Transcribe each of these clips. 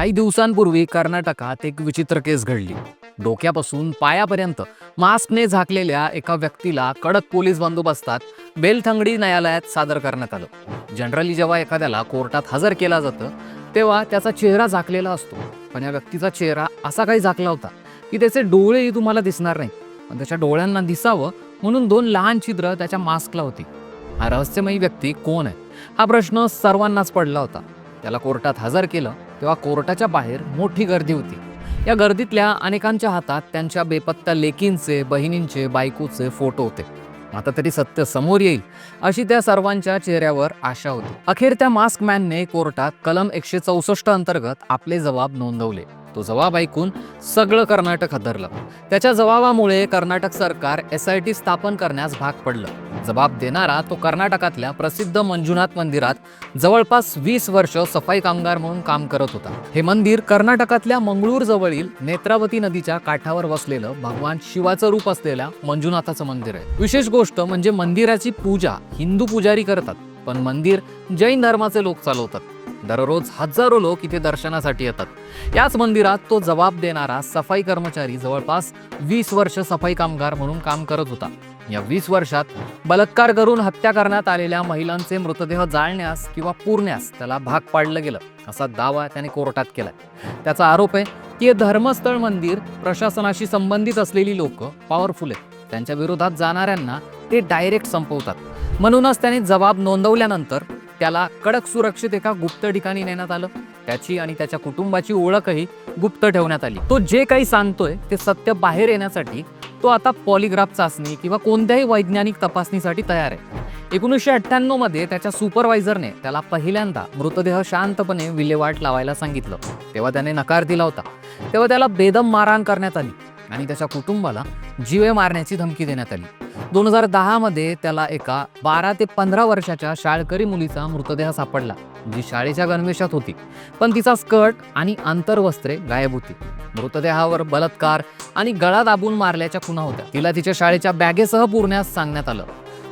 काही दिवसांपूर्वी कर्नाटकात एक विचित्र केस घडली. डोक्यापासून पायापर्यंत मास्कने झाकलेल्या एका व्यक्तीला कडक पोलीस बंदोबस्तात बेलथंगडी न्यायालयात सादर करण्यात आलं. जनरली जेव्हा एखाद्याला कोर्टात हजर केला जातं तेव्हा त्याचा चेहरा झाकलेला असतो. पण या व्यक्तीचा चेहरा असा काही झाकला होता की त्याचे डोळेही तुम्हाला दिसणार नाही. पण त्याच्या डोळ्यांना दिसावं म्हणून दोन लहान छिद्र त्याच्या मास्कला होती. हा रहस्यमयी व्यक्ती कोण आहे? हा प्रश्न सर्वांनाच पडला होता. त्याला कोर्टात हजर केलं तेव्हा कोर्टाच्या बाहेर मोठी गर्दी होती. या गर्दीतल्या अनेकांच्या हातात त्यांच्या बेपत्ता लेकींचे बहिणींचे बायकोचे फोटो होते. आता तरी सत्य समोर येईल अशी त्या सर्वांच्या चेहऱ्यावर आशा होती. अखेर त्या मास्क मॅनने कोर्टात कलम एकशे चौसष्ट अंतर्गत आपले जबाब नोंदवले. तो जबाब ऐकून सगळं कर्नाटक हादरलं. त्याच्या जबाबामुळे कर्नाटक सरकार एस आय टी स्थापन करण्यास भाग पडलं. जबाब देणारा तो कर्नाटकातल्या प्रसिद्ध मंजुनाथ मंदिरात जवळपास वीस वर्ष सफाई कामगार म्हणून काम करत होता. हे मंदिर कर्नाटकातल्या मंगळूर जवळील नेत्रावती नदीच्या काठावर वसलेलं भगवान शिवाचं रूप असलेल्या मंजुनाथाचं मंदिर आहे. विशेष गोष्ट म्हणजे मंदिराची पूजा हिंदू पुजारी करतात. पण मंदिर जैन धर्माचे लोक चालवतात. दररोज हजारो लोक इथे दर्शनासाठी येतात. याच मंदिरात तो जबाब देणारा सफाई कर्मचारी जवळपास वीस वर्ष सफाई कामगार म्हणून काम करत होता. या वीस वर्षात बलात्कार करून हत्या करण्यात आलेल्या महिलांचे मृतदेह जाळण्यास किंवा पुरण्यास त्याला भाग पाडलं गेलं असा दावा त्याने कोर्टात केलाय. त्याचा आरोप आहे की हे धर्मस्थळ मंदिर प्रशासनाशी संबंधित असलेली लोक पॉवरफुल आहेत. त्यांच्या विरोधात जाणाऱ्यांना ते डायरेक्ट संपवतात. म्हणूनच त्याने जबाब नोंदवल्यानंतर त्याला कडक सुरक्षित एका गुप्त ठिकाणी नेण्यात आलं. त्याची आणि त्याच्या कुटुंबाची ओळखही गुप्त ठेवण्यात आली. तो जे काही सांगतोय ते सत्य बाहेर येण्यासाठी तो आता पॉलिग्राफ चाचणी किंवा कोणत्याही वैज्ञानिक तपासणीसाठी तयार आहे. एकोणीसशे अठ्ठ्याण्णवमध्ये त्याच्या सुपरवायझरने त्याला पहिल्यांदा मृतदेह शांतपणे विल्हेवाट लावायला सांगितलं. तेव्हा त्याने नकार दिला होता. तेव्हा त्याला बेदम मारहाण करण्यात आली आणि त्याच्या कुटुंबाला जीवे मारण्याची धमकी देण्यात आली. दोन हजार दहामध्ये त्याला एका बारा ते पंधरा वर्षाच्या शाळकरी मुलीचा मृतदेह सापडला जी शाळेच्या गणवेशात होती. पण तिचा स्कर्ट आणि आंतरवस्त्रे गायब होती. मृतदेहावर बलात्कार आणि गळा दाबून मारल्याच्या खुणा होत्या. तिला तिच्या शाळेच्या बॅगेसह पुरण्यास सांगण्यात आलं.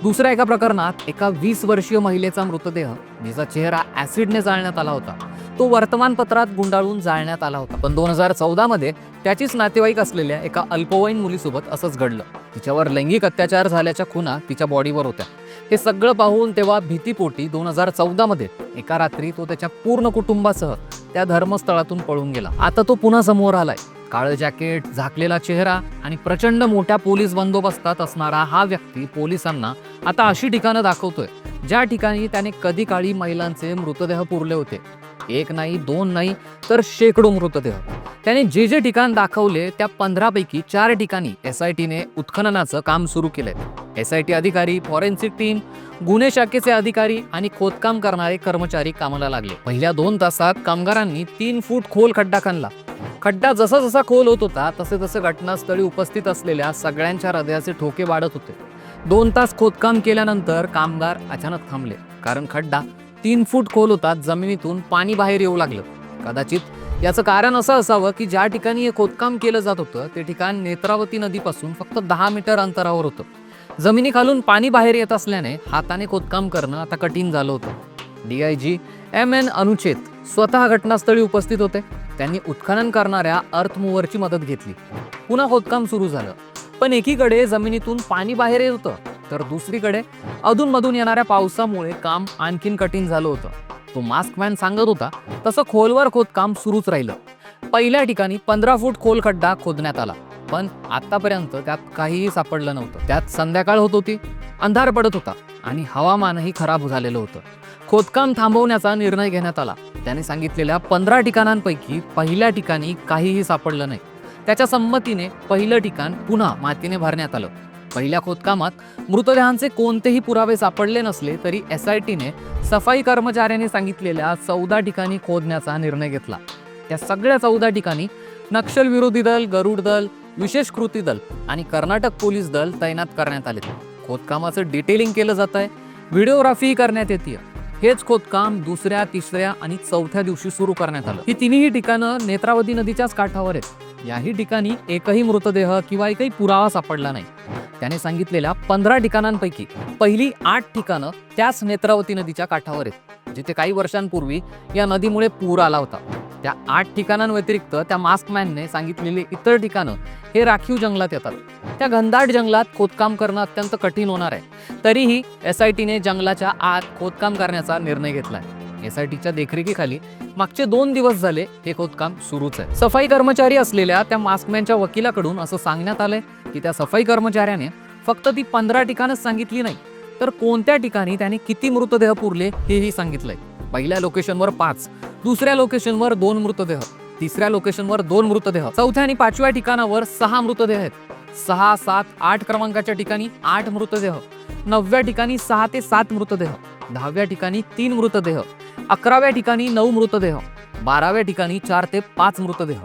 दुसऱ्या एका प्रकरणात एका वीस वर्षीय महिलेचा मृतदेह जिचा चेहरा ऍसिडने जाळण्यात आला होता. तो वर्तमानपत्रात गुंडाळून जाळण्यात आला होता. पण दोन हजार चौदा मध्ये त्याचीच नातेवाईक असलेल्या एका अल्पवयीन मुलीसोबत असंच घडलं. तिच्यावर लैंगिक अत्याचार झाल्याच्या खुना तिच्या बॉडीवर होत्या. हे सगळं पाहून तेव्हा भीतीपोटी दोन हजार चौदा मध्ये एका रात्री तो त्याच्या पूर्ण कुटुंबासह त्या धर्मस्थळातून पळून गेला. आता तो पुन्हा समोर आलाय. काळं जॅकेट झाकलेला चेहरा आणि प्रचंड मोठ्या पोलीस बंदोबस्तात असणारा हा व्यक्ती पोलिसांना आता अशी ठिकाणं दाखवतोय ज्या ठिकाणी त्याने कधी काळी महिलांचे मृतदेह पुरले होते. एक नाही दोन नाही तर शेकडो मृतदेह. त्याने जे जे ठिकाण दाखवले त्या पंधरापैकी चार ठिकाणी एस आय टीने उत्खननाचं काम सुरू केलंय. एस आय टी अधिकारी फॉरेन्सिक टीम गुन्हे शाखेचे अधिकारी आणि खोदकाम करणारे कर्मचारी कामाला लागले. पहिल्या दोन तासात कामगारांनी तीन फूट खोल खड्डा खणला खड्डा जसा जसा खोल होत होता तसे तसे घटनास्थळी उपस्थित असलेल्या सगळ्यांच्या हृदयाचे ठोके वाढत होते. दोन तास खोदकाम केल्यानंतर कामगार अचानक थांबले कारण खड्डा तीन फूट खोल होता जमिनीतून पाणी बाहेर येऊ लागलं. कदाचित याचं कारण असं असावं की ज्या ठिकाणी हे खोदकाम केलं जात होतं ते ठिकाण नेत्रावती नदीपासून फक्त दहा मीटर अंतरावर होतं. जमिनीखालून पाणी बाहेर येत असल्याने हाताने खोदकाम करणं आता कठीण झालं होतं. D I G M N अनुचेत स्वतः घटनास्थळी उपस्थित होते. त्यांनी उत्खनन करणाऱ्या अर्थमूवरची मदत घेतली. पुन्हा खोदकाम सुरू झालं. पण एकीकडे जमिनीतून पाणी बाहेर येत होतं. तर दुसरीकडे अधूनमधून येणाऱ्या पावसामुळे काम आणखीन कठीण झालं होतं. तो मास्कमॅन सांगत होता तसं खोलवर खोदकाम सुरूच राहिलं. पहिल्या ठिकाणी पंधरा फूट खोल खड्डा खोदण्यात आला पण आतापर्यंत त्यात काहीही सापडलं नव्हतं. त्यात संध्याकाळ होत होती अंधार पडत होता आणि हवामानही खराब झालेलं होतं. खोदकाम थांबवण्याचा निर्णय घेण्यात आला. त्याने सांगितलेल्या पंधरा ठिकाणांपैकी पहिल्या ठिकाणी काहीही सापडलं नाही. त्याच्या संमतीने पहिलं ठिकाण पुन्हा मातीने भरण्यात आलं. पहिल्या खोदकामात मृतदेहांचे कोणतेही पुरावे सापडले नसले तरी एस आय टीने सफाई कर्मचाऱ्याने सांगितलेल्या चौदा ठिकाणी खोदण्याचा निर्णय घेतला. त्या सगळ्या चौदा ठिकाणी नक्षल विरोधी दल गरुड दल विशेष कृती दल आणि कर्नाटक पोलीस दल तैनात करण्यात आले. खोदकामाचं डिटेलिंग केलं जात आहे व्हिडिओग्राफी करण्यात येते हेच खोदकाम दुसऱ्या तिसऱ्या आणि चौथ्या दिवशी सुरू करण्यात आलं. ही तिन्ही ठिकाणं नेत्रावती नदीच्याच काठावर आहेत. याही ठिकाणी एकही मृतदेह किंवा एकही पुरावा सापडला नाही. त्याने सांगितलेल्या पंधरा ठिकाणांपैकी पहिली आठ ठिकाणं त्याच नेत्रावती नदीच्या काठावर आहेत जिथे काही वर्षांपूर्वी या नदीमुळे पूर आला होता. त्या आठ ठिकाणांव्यतिरिक्त त्या मास्कमॅनने सांगितलेली इतर ठिकाणं हे राखीव जंगलात येतात. त्या घनदाट जंगलात खोदकाम करणं अत्यंत कठीण होणार आहे. तरीही एस आय टीने जंगलाच्या आत खोदकाम करण्याचा निर्णय घेतलाय. एस आय टीच्या देखरेखीखाली मागचे दोन दिवस झाले हे खोदकाम सुरूच आहे. सफाई कर्मचारी असलेल्या त्या मास्कमॅनच्या वकिलाकडून असं सांगण्यात आलंय की त्या सफाई कर्मचाऱ्याने फक्त ती पंधरा ठिकाणच सांगितली नाही तर कोणत्या ठिकाणी त्याने किती मृतदेह पुरले हेही सांगितलंय. पहिल्या लोकेशनवर पाच दुसऱ्या लोकेशनवर दोन मृतदेह तिसऱ्या लोकेशनवर दोन मृतदेह चौथ्या आणि पाचव्या ठिकाणावर सहा मृतदेह आहेत. सहा सात आठ क्रमांकाच्या ठिकाणी आठ मृतदेह नवव्या ठिकाणी सहा ते सात मृतदेह दहाव्या ठिकाणी तीन मृतदेह अकराव्या ठिकाणी नऊ मृतदेह बाराव्या ठिकाणी चार ते पाच मृतदेह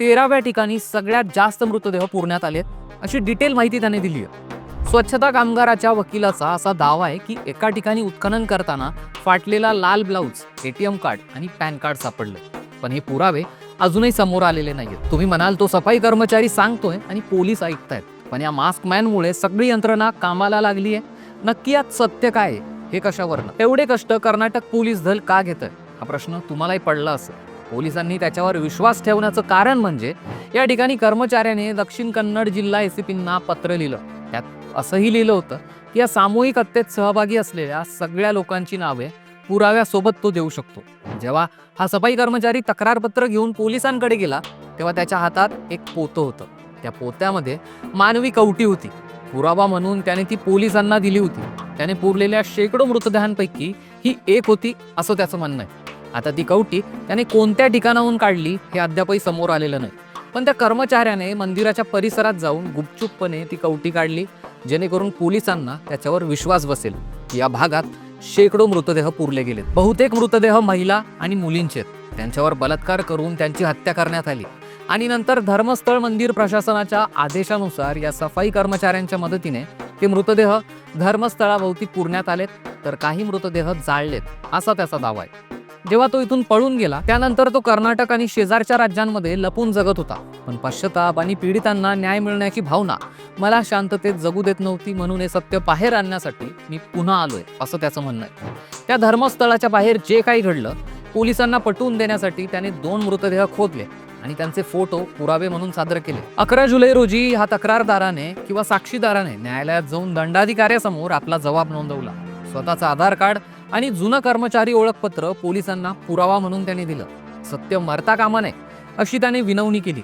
तेराव्या ठिकाणी सगळ्यात जास्त मृतदेह पुरण्यात आलेत अशी डिटेल माहिती त्याने दिली आहे स्वच्छता कामगाराच्या वकिलाचा असा दावा आहे की एका ठिकाणी उत्खनन करताना फाटलेला लाल ब्लाऊज एटीएम कार्ड आणि पॅन कार्ड सापडलं. पण हे पुरावे अजूनही समोर आलेले नाहीत तुम्ही म्हणाल तो सफाई कर्मचारी सांगतोय आणि पोलीस ऐकतायत. पण या मास्क मॅनमुळे सगळी यंत्रणा कामाला लागली आहे नक्की यात सत्य काय आहे? हे कशावरनं? एवढे कष्ट कर्नाटक पोलीस दल का घेत हा प्रश्न तुम्हालाही पडला असेल. पोलिसांनी त्याच्यावर विश्वास ठेवण्याचं कारण म्हणजे या ठिकाणी कर्मचाऱ्याने दक्षिण कन्नड जिल्हा एसीपींना पत्र लिहिलं. त्यात असंही लिहिलं होतं की या सामूहिक हत्येत सहभागी असलेल्या सगळ्या लोकांची नावे पुराव्यासोबत तो देऊ शकतो. जेव्हा हा सफाई कर्मचारी तक्रारपत्र घेऊन पोलिसांकडे गेला तेव्हा त्याच्या हातात एक पोतं होतं. त्या पोत्यामध्ये मानवी कवटी होती. पुरावा म्हणून त्याने ती पोलिसांना दिली होती. त्याने पुरलेल्या शेकडो मृतदेहांपैकी ही एक होती असं त्याचं म्हणणं आहे. आता ती कवटी त्याने कोणत्या ठिकाणाहून काढली हे अद्यापही समोर आलेलं नाही. पण त्या कर्मचाऱ्याने मंदिराच्या परिसरात जाऊन गुपचूपपणे ती कवटी काढली जेणेकरून पोलिसांना त्याच्यावर विश्वास बसेल. या भागात शेकडो मृतदेह पुरले गेलेत. बहुतेक मृतदेह महिला आणि मुलींचे आहेत. त्यांच्यावर बलात्कार करून त्यांची हत्या करण्यात आली. आणि नंतर धर्मस्थळ मंदिर प्रशासनाच्या आदेशानुसार या सफाई कर्मचाऱ्यांच्या मदतीने ते मृतदेह धर्मस्थळाभोवती पुरण्यात आलेत तर काही मृतदेह जाळलेत असा त्याचा दावा आहे. जेव्हा तो इथून पळून गेला त्यानंतर तो कर्नाटक आणि शेजारच्या राज्यांमध्ये लपून जगत होता. पण पश्चाताप आणि पीडितांना न्याय मिळण्याची भावना मला शांततेत जगू देत नव्हती म्हणून हे सत्य बाहेर आणण्यासाठी मी पुन्हा आलोय असं त्याचं म्हणणं आहे. त्या धर्मस्थळाच्या बाहेर जे काही घडलं पोलिसांना पटवून देण्यासाठी त्याने दोन मृतदेह खोदले. आणि त्यांचे फोटो पुरावे म्हणून सादर केले. अकरा जुलै रोजी हा तक्रारदाराने किंवा साक्षीदाराने न्यायालयात जाऊन दंडाधिकाऱ्यासमोर आपला जबाब नोंदवला. स्वतःचा आधार कार्ड आणि जुनं कर्मचारी ओळखपत्र पोलिसांना पुरावा म्हणून त्याने दिलं. सत्य मरता कामा नये अशी त्याने विनवणी केली.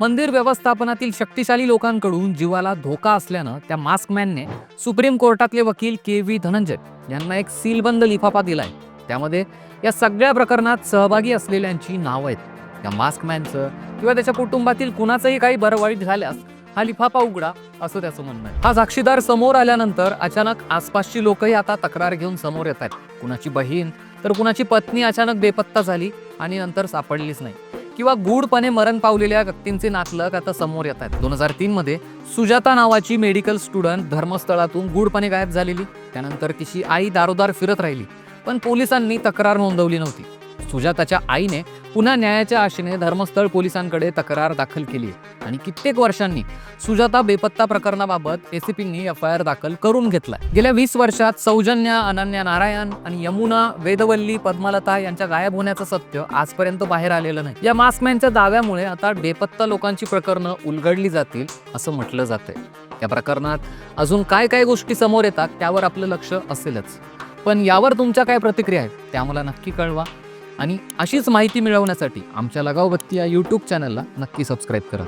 मंदिर व्यवस्थापनातील शक्तिशाली लोकांकडून जीवाला धोका असल्यानं त्या मास्कमॅनने सुप्रीम कोर्टातले वकील के व्ही धनंजय यांना एक सीलबंद लिफाफा दिलाय. त्यामध्ये या सगळ्या प्रकरणात सहभागी असलेल्यांची नावं आहेत. त्या मास्कमॅनचं किंवा त्याच्या कुटुंबातील कुणाचंही काही बरं वाईट झाल्यास हा लिफाफा उघडा असं त्याचं म्हणणं आहे. हा साक्षीदार समोर आल्यानंतर अचानक आसपासची लोकही आता तक्रार घेऊन समोर येत आहेत. कुणाची बहीण तर कुणाची पत्नी अचानक बेपत्ता झाली आणि नंतर सापडलीच नाही. किंवा गूढपणे मरण पावलेल्या व्यक्तींचे नातलग आता समोर येत आहेत. दोन हजार तीन मध्ये सुजाता नावाची मेडिकल स्टुडंट धर्मस्थळातून गूढपणे गायब झालेली. त्यानंतर तिची आई दारोदार फिरत राहिली. पण पोलिसांनी तक्रार नोंदवली नव्हती. सुजाताच्या आईने पुन्हा न्यायाच्या आशेने धर्मस्थळ पोलिसांकडे तक्रार दाखल केली आहे आणि कित्येक वर्षांनी सुजाता बेपत्ता प्रकरणाबाबत एसीपींनी एफ आय आर दाखल करून घेतलाय. गेल्या वीस वर्षात सौजन्या अनन्या नारायण आणि यमुना वेदवल्ली पद्मलता यांच्या गायब होण्याचं सत्य आजपर्यंत बाहेर आलेलं नाही. या मास्कमॅनच्या दाव्यामुळे आता बेपत्ता लोकांची प्रकरणं उलगडली जातील असं म्हटलं जातंय. या प्रकरणात अजून काय काय गोष्टी समोर येतात त्यावर आपलं लक्ष असेलच. पण यावर तुमच्या काय प्रतिक्रिया आहेत त्या मला नक्की कळवा. आणि अशीच माहिती मिळवण्यासाठी आमच्या लगावबत्ती या यूट्यूब चॅनलला नक्की सबस्क्राईब करा.